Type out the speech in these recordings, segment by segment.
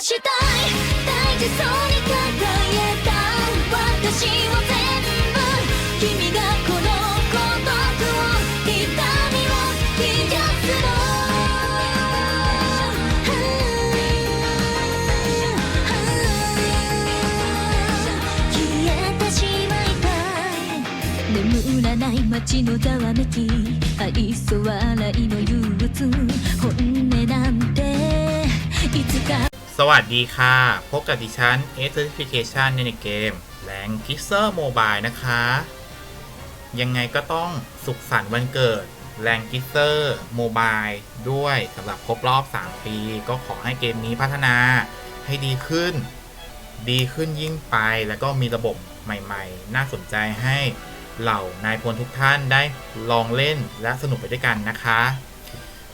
したい大事そうに抱えた私を全部君がこの孤独を痛みを癒すの消えてしまいたい。眠らない街のざわめき。愛想笑いの憂鬱。本音なんていつか สวัสดีค่ะ พบกับดิฉัน a c e r t i f i c a t i o n ในเกมแ a งกิเซอร์โมบายนะคะ ยังไงก็ต้องสุขสันต์วันเกิดแ a งกิเซอร์โมบายด้วยสำหรับครบรอบ 3 ปี ก็ขอให้เกมนี้พัฒนาให้ดีขึ้น ดีขึ้นยิ่งไปแล้วก็มีระบบใหม่ๆ น่าสนใจให้เหล่านายพลทุกท่านได้ลองเล่นและสนุกไปด้วยกันนะคะ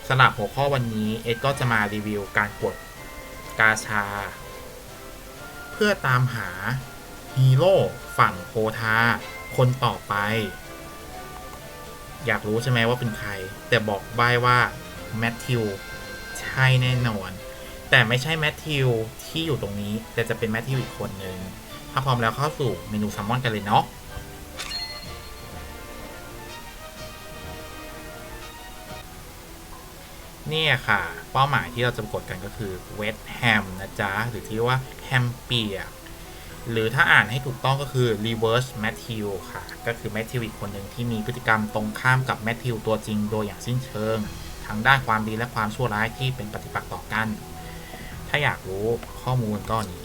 สำหรับหัวข้อวันนี้เอ็ดก็จะมารีวิวการกด กาชา เพื่อตามหาฮีโร่ฝั่งโพธาคนต่อไป อยากรู้ใช่ไหมว่าเป็นใคร แต่บอกใบ้ว่าแมทธิวใช่แน่นอน แต่ไม่ใช่แมทธิวที่อยู่ตรงนี้ แต่จะเป็นแมทธิวอีกคนหนึ่งถ้าพร้อมแล้วเข้าสู่เมนูแซัมมอนกันเลยเนาะ เนี่ยค่ะ เป้าหมายที่เราจะกดกันก็คือเว t แฮมนะจ๊ะ หรือที่ว่าแฮมเปียหรือถ้าอ่านให้ถูกต้องก็คือ reverse Matthew ค่ะ ก็คือ Matthew อีกคนหนึ่งที่มีพฤติกรรมตรงข้ามกับ Matthew ตัวจริงโดยอย่างสิ้นเชิงทั้งด้านความดีและความชั่วร้ายที่เป็นปฏิปักษ์ต่อกัน ถ้าอยากรู้ข้อมูลก็นี่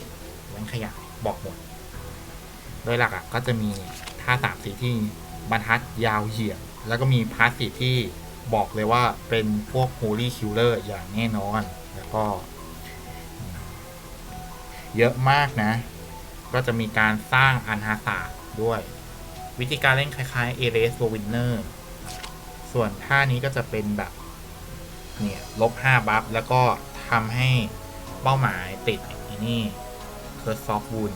เว้นขยายบอกหมด โดยหลักก็จะมีท่าสามสีที่บรรทัดยาวเหยียดแล้วก็มีพาสสีที่ บอกเลยว่าเป็นพวก Holy Killer อย่างแน่นอน แล้วก็เยอะมากนะ ก็จะมีการสร้างอันฮาศาสตร์ด้วย วิธีการเล่นคล้ายๆ a r e s w i n n e r ส่วนท่านี้ก็จะเป็นแบบ เนี่ย ลบ 5 บัฟ แล้วก็ทำให้เป้าหมายติดอ้นี่เคิร์ซอฟบุน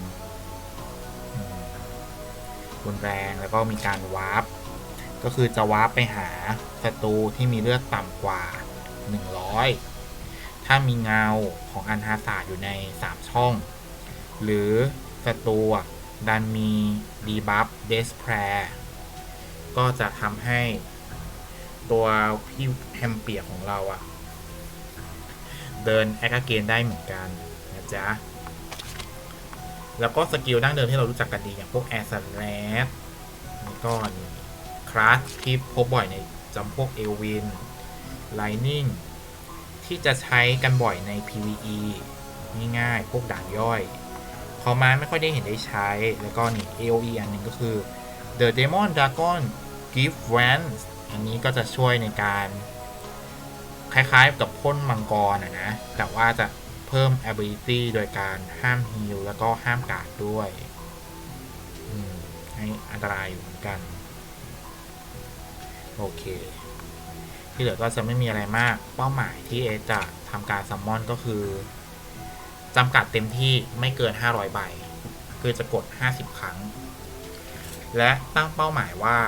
รุนแรงแล้วก็มีการวาร์ป ก็คือจะวาร์ปไปหาศัตรูที่มีเลือดต่ำกว่า 100 ถ้ามีเงาของอันฮาศาอยู่ใน 3 ช่อง หรือศัตรูดันมีดีบัฟเดสแพรก็จะทำให้ตัวพี่แฮมเปียของเราอะเดินแอคเกนได้เหมือนกันนะจ๊ะ แล้วก็สกิลดั้งเดิมที่เรารู้จักกันดีอย่างพวกแอร์สแลสนี่ก็นี่ คลาสที่พบบ่อยในจำพวกเอลวินไลนิ่งที่จะใช้กันบ่อยใน PVE ง่ายๆพวกด่านย่อยพอมาไม่ค่อยได้เห็นได้ใช้ แล้วก็นี่ AOE อันหนึ่งก็คือ The Demon Dragon Gift Vance อันนี้ก็จะช่วยในการคล้ายๆกับพ่นมังกรนะนะ แต่ว่าจะเพิ่ม ability โดยการห้ามฮีลแล้วก็ห้ามการ์ดด้วย ให้อันตรายอยู่เหมือนกัน โอเค ที่เหลือก็จะไม่มีอะไรมากเป้าหมายที่เอจะทำการซัมมอนก็คือจำกัดเต็มที่ไม่เกิน 500 ใบ คือจะกด 50 ครั้ง และตั้งเป้าหมายว่า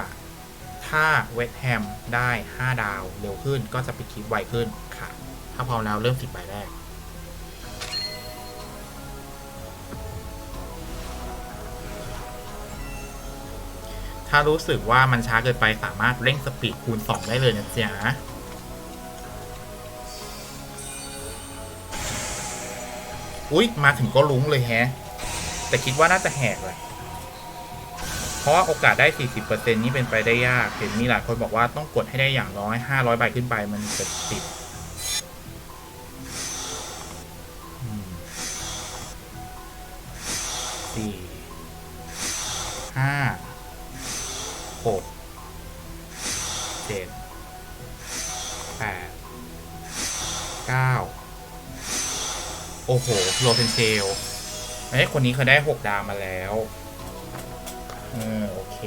ถ้าเวทแฮมได้ 5 ดาวเร็วขึ้นก็จะไปคลิปไวขึ้นค่ะ ถ้าพร้อมแล้วเริ่ม10ใบแรก ถ้ารู้สึกว่ามันช้าเกินไปสามารถเร่งสปีดคูณ 2 ได้เลยนะจ๊ะอุ๊ย มาถึงก็ลุ้งเลยแฮะ แต่คิดว่าน่าจะแหกแหละเพราะว่าโอกาสได้ 40%นี้เป็นไปได้ยาก เห็นมีหลายคนบอกว่าต้องกดให้ได้อย่างน้อย 500 ใบขึ้นไปมันจะติดสี่ห้า หกเจ็ดแปดเก้าโอ้โหโรเซนเซลไอ้ยคนนี้เคยได้หกดาวมาแล้วเออโอเค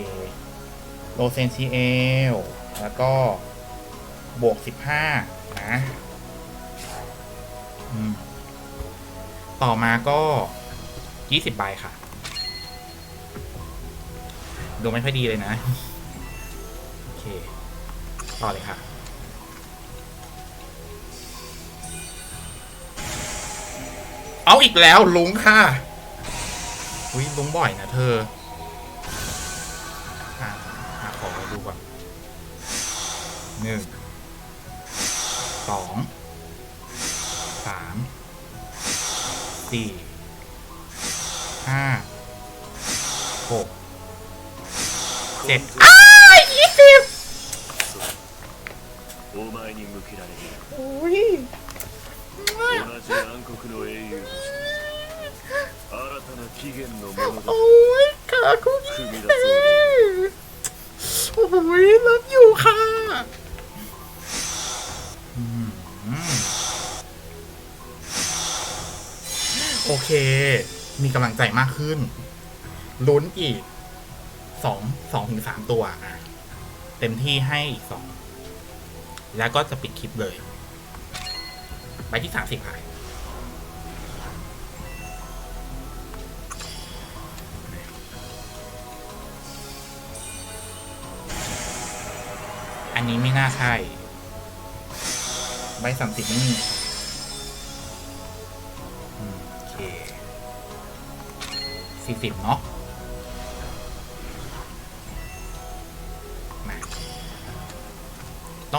โลเซนซีเอลแล้วก็บวกสิบห้านะต่อมาก็ยี่สิบใบค่ะ ดูไม่ค่อยดีเลยนะ โอเค ต่อเลยค่ะเอาอีกแล้วลุงค่ะ อุ้ยลุงบ่อยนะเธออะอะขอดูก่อนหนึ่ง สอง สาม สี่ ห้า เจ็ดอ้าวยี่สิบโอ้ยโอ้ขาคุกโอ้โอ้ยรับอยู่ค่ะโอเค มีกำลังใจมากขึ้น ลุ้นอีก สองสองถึงสามตัวอะเต็มที่ให้อีกสองแล้วก็จะปิดคลิปเลย ไปที่สามสิบค่ะอันนี้ไม่น่าใช่ ใบสามสิบไม่มีโอเคสี่สิบเนาะ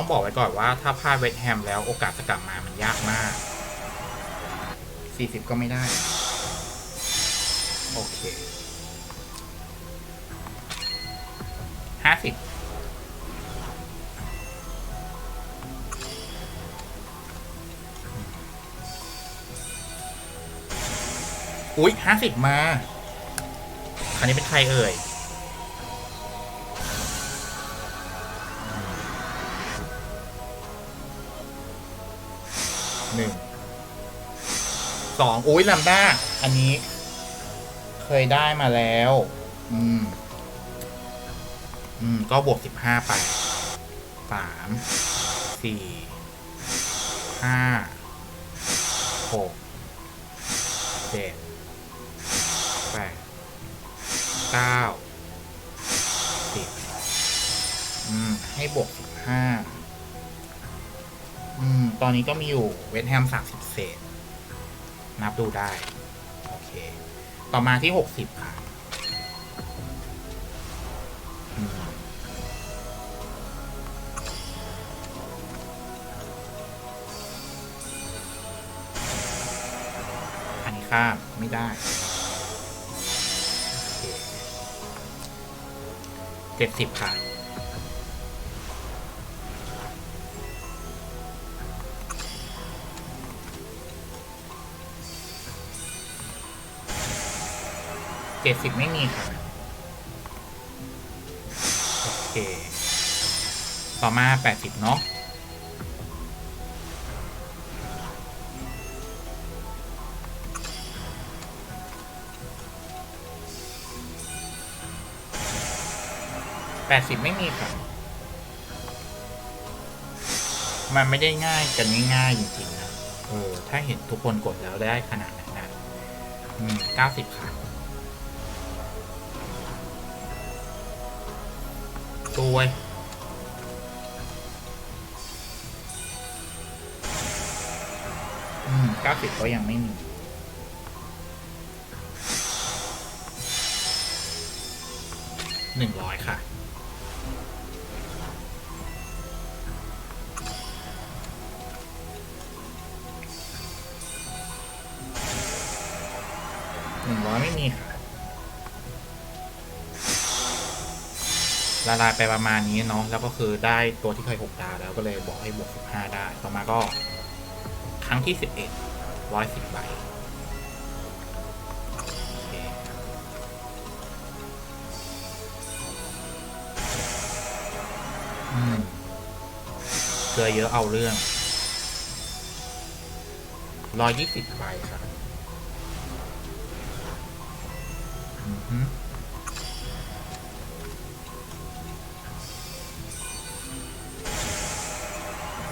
ต้องบอกไว้ก่อนว่าถ้าพลาดเวทแฮมแล้วโอกาสจะกลับมามันยากมากสี่สิบก็ไม่ได้ โอเคห้าสิบอุ๊ยห้าสิบมาคันนี้เป็นใครเอ่ย สองอุ้ยลัมด้าอันนี้ เคยได้มาแล้ว อืม อืม ก็บวกสิบห้าไปสามสี่ห้าหกเจ็ดแปดเก้าสิบอืม ให้บวกสิบห้าอืม ตอนนี้ก็มีอยู่เวสแฮมสามสิบเศษ นับดูได้ โอเค ต่อมาที่หกสิบค่ะอันนี้ข้ามไม่ได้เจ็ดสิบค่ะ จ็ดสิบไม่มีค่ะโอเค ต่อมาแปดสิบเนาะแปดสิบไม่มีค่ะมันไม่ได้ง่ายกันง่ายๆจริงๆนะ เออ ถ้าเห็นทุกคนกดแล้วได้ขนาดนั้นนะอืมเก้าสิบค่ะ ตัวยอืมเก้าสิบก็ยังไม่มีหนึ่งร้อยค่ะ หนึ่งร้อยไม่มีค่ะ ละลายไปประมาณนี้เนาะแล้วก็คือได้ตัวที่เคยหกดาวแล้วก็เลยบอกให้บวกสิบห้าได้ ต่อมาก็ครั้งที่สิบเอ็ดร้อยสิบใบเคอืมเกลือเยอะเอาเรื่องร้อยยี่สิบใบครับ อือ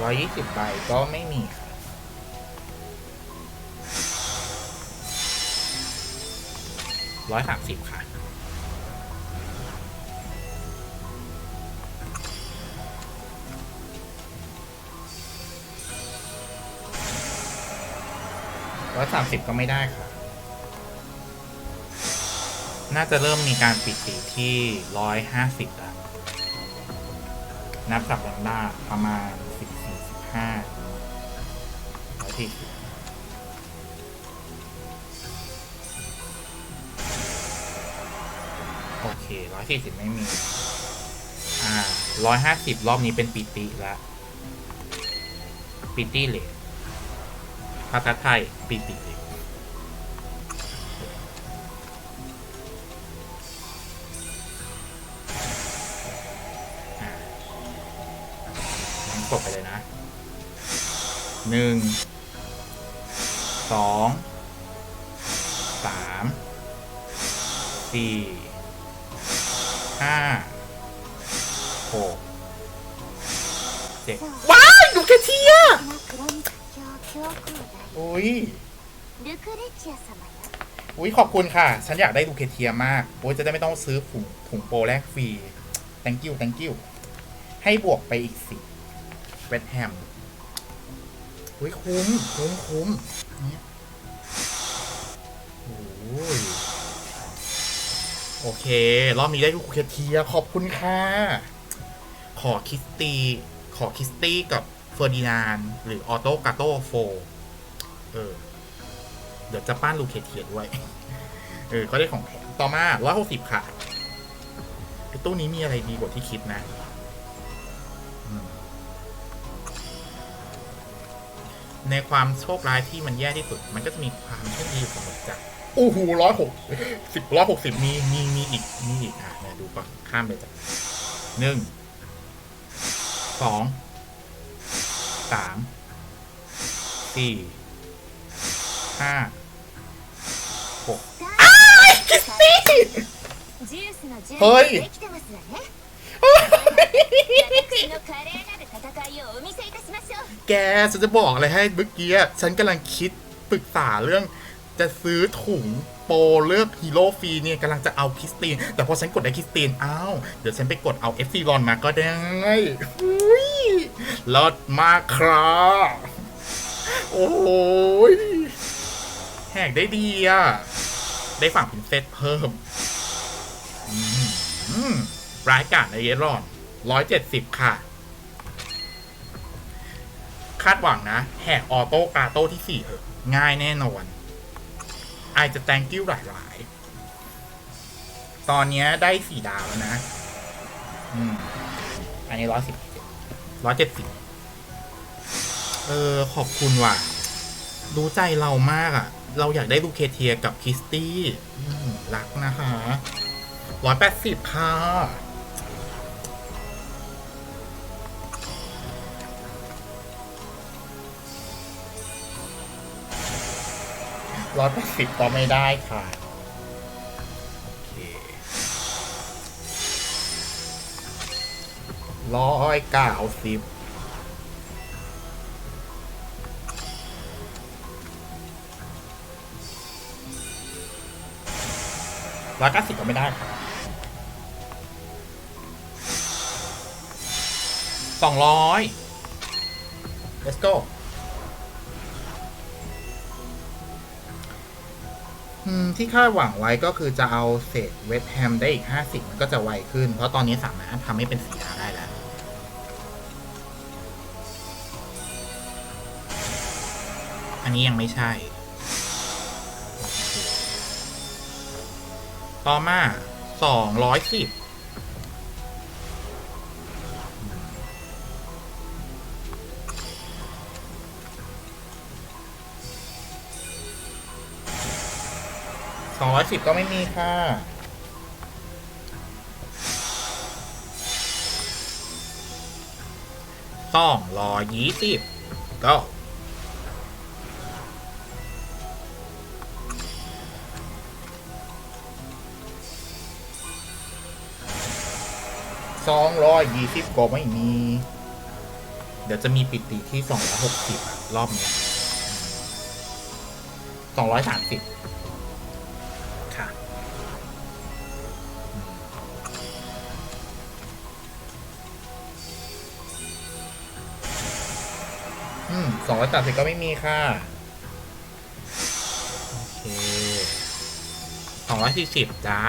ร้อยยี่สิบใบก็ไม่มีร้อยสามสิบค่ะ ร้อยสามสิบก็ไม่ได้ค่ะ น่าจะเริ่มมีการปิดตีที่ร้อยห้าสิบแล้วนับจากวันด้าประมาณ ห้าร้อยสี่สิบโอเคร้อยสี่สิบไม่มี อ่าร้อยห้าสิบรอบนี้เป็นปีติล้วปีติเหล็กภาษาไทยปีติเหล็กอ่างั้นกดไปเลยนะ หนึ่งสองสามสี่ห้าหกเจ็ดว้าวอยู่แค่เทียอุ้ยอุ้ยขอบคุณค่ะ ฉันอยากได้ดูเคเทียมากโอ้ยจะได้ไม่ต้องซื้อถุงถุงโปรแลกฟรี thank you thank you ให้บวกไปอีกสิเวสแฮม อุ้ยคุ้มคุ้มคุ้มเนี่ยโอ้ยโอเค รอบนี้ได้ดูเคเทียขอบคุณค่ะ ขอคิสตีขอคิสตี้กับเฟอร์ดินานหรือออโตกาโตโฟเออ เดี๋ยวจะปั้นลูเคเทียด้วย เออ ก็ได้ของแถมต่อมาร้อยหกสิบค่ะไอตู้นี้มีอะไรดีกว่าที่คิดนะ ในความโชคร้ายที่มันแย่ที่สุด มันก็จะมีความโชคดีอยู่เสมอจ้ะโอ้โหร้อยหกสิบร้อยหกสิบมีมีมีอีกมีอีกอะเดี๋ยวดูปะข้ามไปจ้ะหนึ่งสองสามสี่ห้าหกเฮ้ย แกฉันจะบอกอะไรให้เมื่อกี้ฉันกำลังคิดปรึกษาเรื่อง จะซื้อถุงโปรเลือกฮีโร่ฟรีเนี่ยกำลังจะเอาคริสติน แต่พอฉันกดได้คริสตินอ้าวเดี๋ยวฉันไปกดเอาเอฟซีรอนมาก็ได้อุ้ยลดมากครับโอ้ยแหกได้ดีอะ ได้ฝั่งพินเซตเพิ่มอืมอืมร้ายกาจในเยรอนร้อยเจ็ดสิบค่ะ คาดหวังนะ แหกออโต้กาโต้ที่สี่เถอะง่ายแน่นอนไอจะ thank you หลายๆตอนนี้ได้สี่ดาวแล้วนะ อืม อันนี้ร้อยสิบร้อยเจ็ดสิบเออ ขอบคุณว่ะ รู้ใจเรามากอะ่ะ เราอยากได้ลูเคเทียกับคิสตี้รักนะคะร้อยแปดสิบค่ะ ร้อยแปดสิบก็ไม่ได้ค่ะ โอเคร้อยเก้าสิบร้อยเก้าสิบก็ไม่ได้ค่ะสองร้อย let's go ที่คาดหวังไว้ก็คือจะเอาเศษเวทแฮมได้อีก 50 มันก็จะไวขึ้น เพราะตอนนี้สามารถทำให้เป็นสีดาได้แล้ว อันนี้ยังไม่ใช่ ต่อมา 210 สองร้อยสิบก็ไม่มีค่ะ สองร้อยยี่สิบก็สองร้อยยี่สิบก็ไม่มี เดี๋ยวจะมีปิติที่สองร้อยหกสิบรอบนี้สองร้อยสามสิบ ค่ะ อืมสองร้อยสามสิบก็ไม่มีค่ะ โอเคสองร้อยสี่สิบจ้า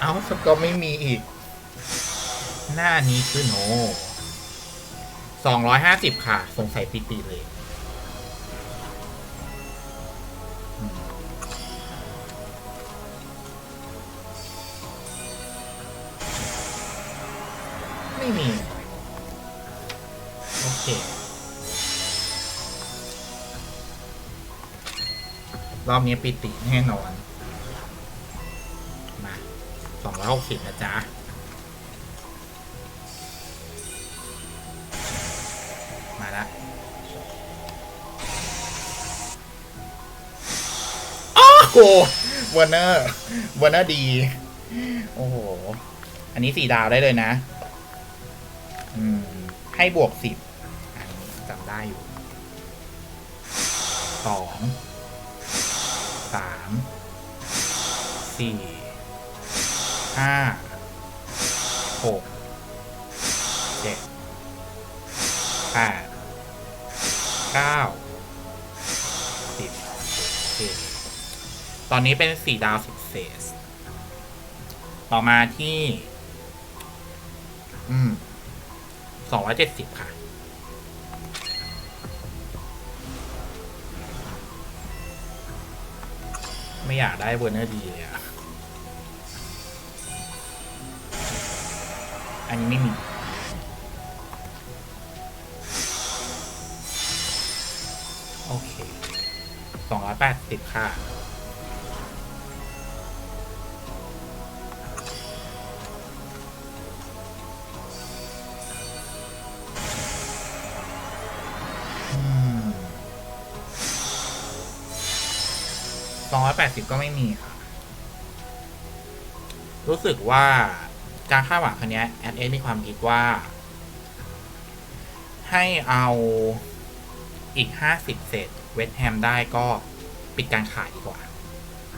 เอาสก็ไม่มีอีก หน้านี้คือโนสองร้อยห้าสิบค่ะ สงสัยปีปีเลย ไม่มี โอเค รอบนี้ปิติแน่นอน มาสองร้อยหกสิบนะจ๊ะ โอ้โหวอร์เนอร์วอร์เนอร์ดี โอ้โห อันนี้สี่ดาวได้เลยนะ อืม ให้บวกสิบอันนี้จำได้อยู่สองสามสี่ห้าหกเจ็ดแปดเก้า ตอนนี้เป็นสี่ดาวสุดเซสต่อมาที่ อืมสองร้อยเจ็ดสิบค่ะ ไม่อยากได้เวอร์เนอร์ดีเลยอะอันนี้ไม่มีโอเคสองร้อยแปดสิบค่ะ 280 ก็ไม่มีค่ะ รู้สึกว่าการคาดหวังคันนี้แอดเอ็มีความคิดว่า ให้เอาอีก 50 เศษเวสแฮมได้ก็ปิดการขายดีกว่า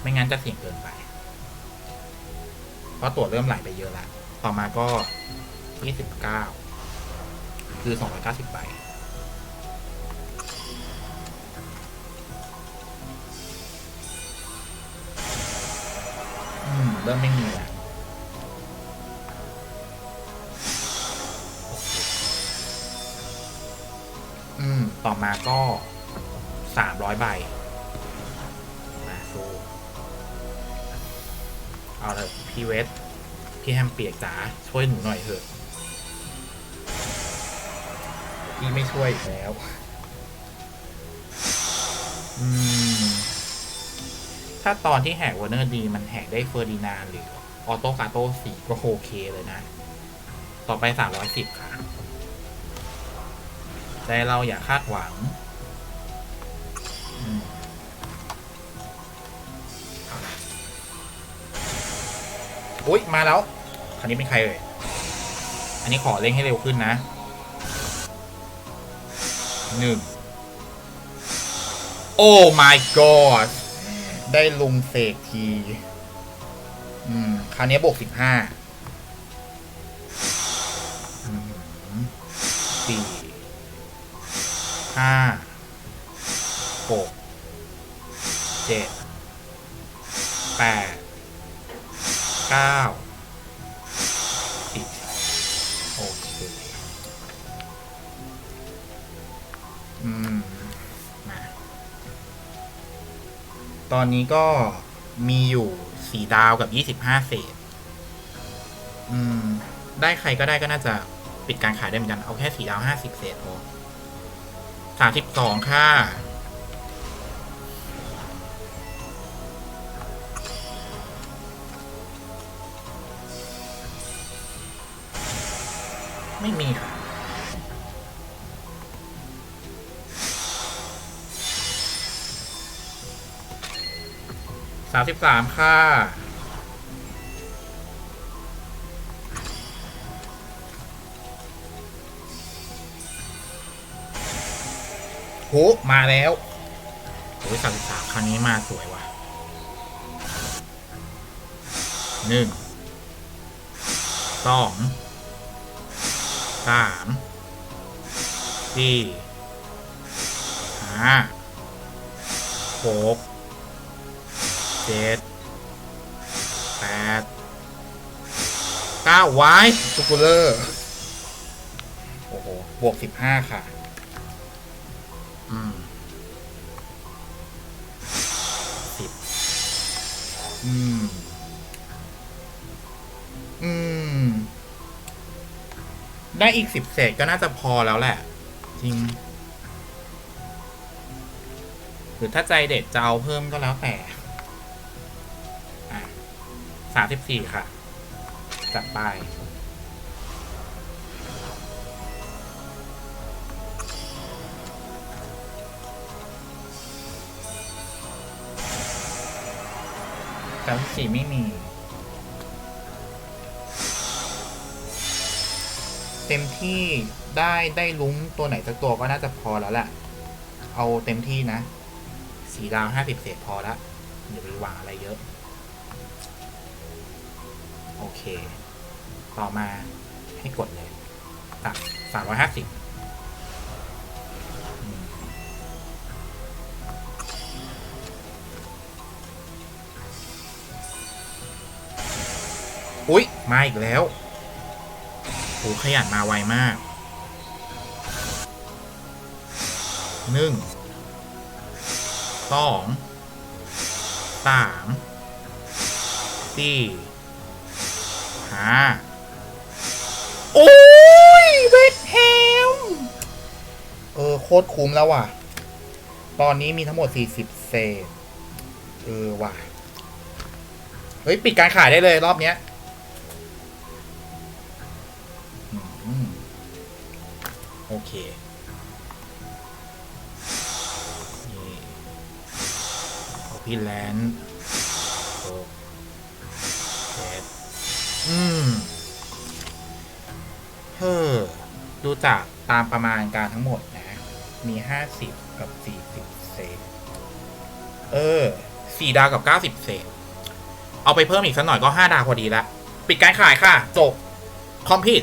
ไม่งั้นจะเสี่ยงเกินไป เพราะตัวเริ่มไหลไปเยอะแล้วต่อมาก็ 29 คือ 290ใบ อืมเริ่มไม่มีแล้วอืม ต่อมาก็สามร้อยใบ มาสู้เอาเลยพี่เวสพี่แฮมเปียกจ๋าช่วยหนูหน่อยเถอะพี่ไม่ช่วยอีกแล้ว อืม ถ้าตอนที่แหกวอร์เนอร์ดีมันแหกได้เฟอร์ดินานหรือออโต้กาโต้สีก็โอเคเลยนะ ต่อไปสามร้อยสิบค่ะแต่เราอย่าคาดหวังอุ๊ยมาแล้วคันนี้เป็นใครเอ่ย อันนี้ขอเร่งให้เร็วขึ้นนะหนึ่งโอ้ my god ได้ลุงเสกที อืม คราวนี้บวกสิบห้าสี่ห้าหกเจ็ดแปดเก้าสิบโอเค อืม ตอนนี้ก็มีอยู่สี่ดาวกับยี่สิบห้าเศษ อืม ได้ใครก็ได้ก็น่าจะปิดการขายได้เหมือนกัน เอาแค่สี่ดาวห้าสิบเศษพอสามสิบสองค่ะ ไม่มีค่ะามสิบสามค่ะ โห มาแล้วโอ้ยสามสิบสามครั้งนี้มาสวยว่ะหนึ่งสองสสามสี่ห้าหก เจ็ดแปดเก้าไว้ซูกูเลอร์ โอ้โห บวกสิบห้าค่ะ อืมสิบอืม อืม ได้อีกสิบเศษก็น่าจะพอแล้วแหละ จริง หรือถ้าใจเด็ดจะเอาเพิ่มก็แล้วแต่อะ สามสิบสี่ค่ะ จัดไป สามสิบสี่ไม่มี เต็มที่ได้ได้ลุ้งตัวไหนสักตัวก็น่าจะพอแล้วแหละ เอาเต็มที่นะ สีดาวห้าสิบเศษพอละอย่าไปหวังอะไรเยอะ เค ต่อมาให้กดเลยตัดสามร้อยห้าสิบอุ๊ยมาอีกแล้วโหขยันมาไวมากหนึ่งสองสามสี่า โอ้ยเวทแฮม เออ โคตรคุ้มแล้วว่ะ ตอนนี้มีทั้งหมด 40 เศษ เออ ว่ะ เฮ้ย ปิดการขายได้เลยรอบเนี้ยอโอเคพี่แลนด์หกเจ็ด อืมเฮ้อดูจากตามประมาณการทั้งหมดนะ มีห้าสิบกับสี่สิบเศษ เออสี่ดาวกับเก้าสิบเศษ เอาไปเพิ่มอีกสักหน่อยก็ห้าดาวพอดีละ ปิดการขายค่ะ จบ คอมพิว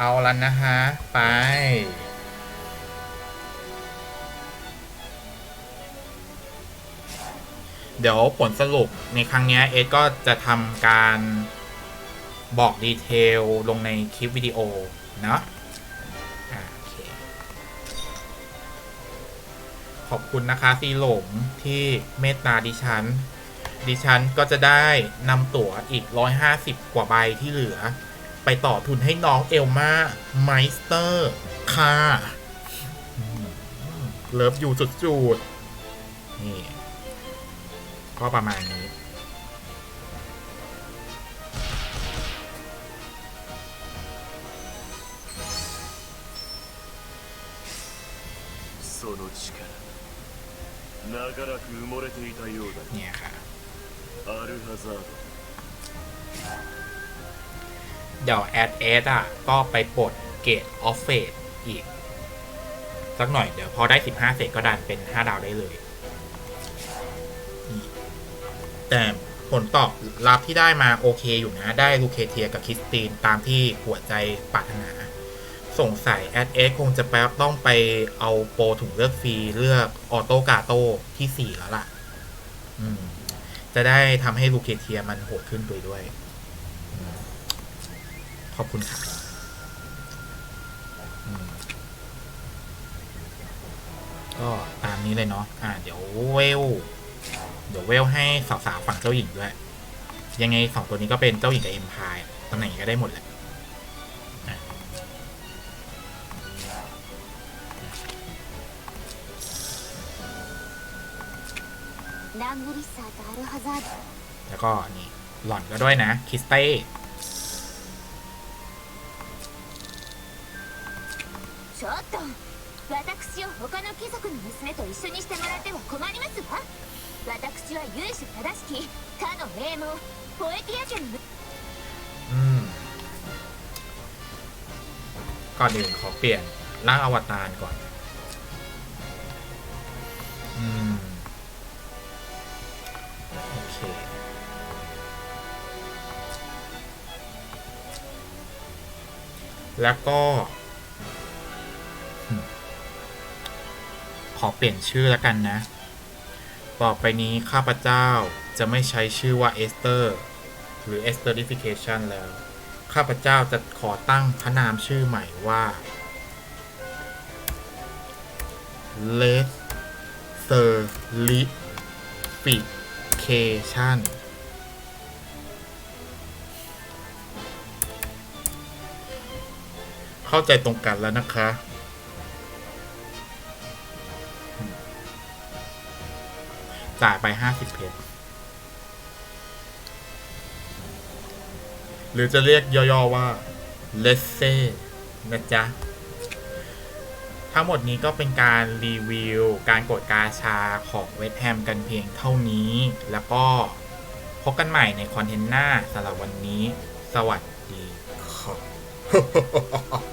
เอาละนะฮะ ไป เดี๋ยวผลสรุปในครั้งนี้เอสก็จะทำการบอกดีเทล ลงในคลิปวิดีโอ เนาะขอบคุณนะคะซีหลงที่เมตตาดิฉัน ดิฉันก็จะได้นำตั๋วอีก 150 กว่าใบที่เหลือ ไปต่อทุนให้น้องเอลมาไมสเตอร์ค่ะเลิฟอยู่จุดๆนี่ก็ประมาณนี้นี่ค่ะ เดี๋ยวแอดเอสอะ ก็ไปปลดเกรดออฟเฟสอีก สักหน่อยเดี๋ยวพอได้ 15เสร็จก็ดันเป็น 5 ดาวได้เลย แต่ผลตอบรับที่ได้มาโอเคอยู่นะ ได้ลูเคเทียกับคริสตินตามที่หัวใจปรารถนา สงสัยแอดเอสคงจะแป๊บต้องไปเอาโปรถุงเลือกฟรีเลือกออโต้กาโต้ที่ 4 แล้วล่ะ อืม จะได้ทำให้ลูเคเทียมันโหดขึ้นไปด้วยอืม ขอบคุณครับก็ตามนี้เลยเนาะอ่า เดี๋ยวเวล เดี๋ยวเวลให้สาวๆฝั่งเจ้าหญิงด้วย ยังไงสองตัวนี้ก็เป็นเจ้าหญิงกับเอ็มพายตำแหน่งก็ได้หมดแหละแล้วก็นี่หล่อนก็ด้วยนะ คิสเต้ ちょっと私を他の貴族の娘と一緒にしてもらっては困ります。わ私は由緒正しき他の名門ポエティア家のก่อนอื่นขอเปลี่ยนร่แล้วก็ ขอเปลี่ยนชื่อแล้วกันนะ ต่อไปนี้ข้าพเจ้าจะไม่ใช้ชื่อว่าเอสเตอร์หรือ Esterification แล้ว ข้าพเจ้าจะขอตั้งพระนามชื่อใหม่ว่า l e s s e r l i f i c a t i o n เข้าใจตรงกันแล้วนะคะ จ่ายไป50เพชรหรือจะเรียกย่อๆว่าเลสเซ่นะจ๊ะ ทั้งหมดนี้ก็เป็นการรีวิว การกดกาชาของเวทแฮมกันเพียงเท่านี้ แล้วก็พบกันใหม่ในคอนเทนต์หน้าสำหรับวันนี้ สวัสดีครับ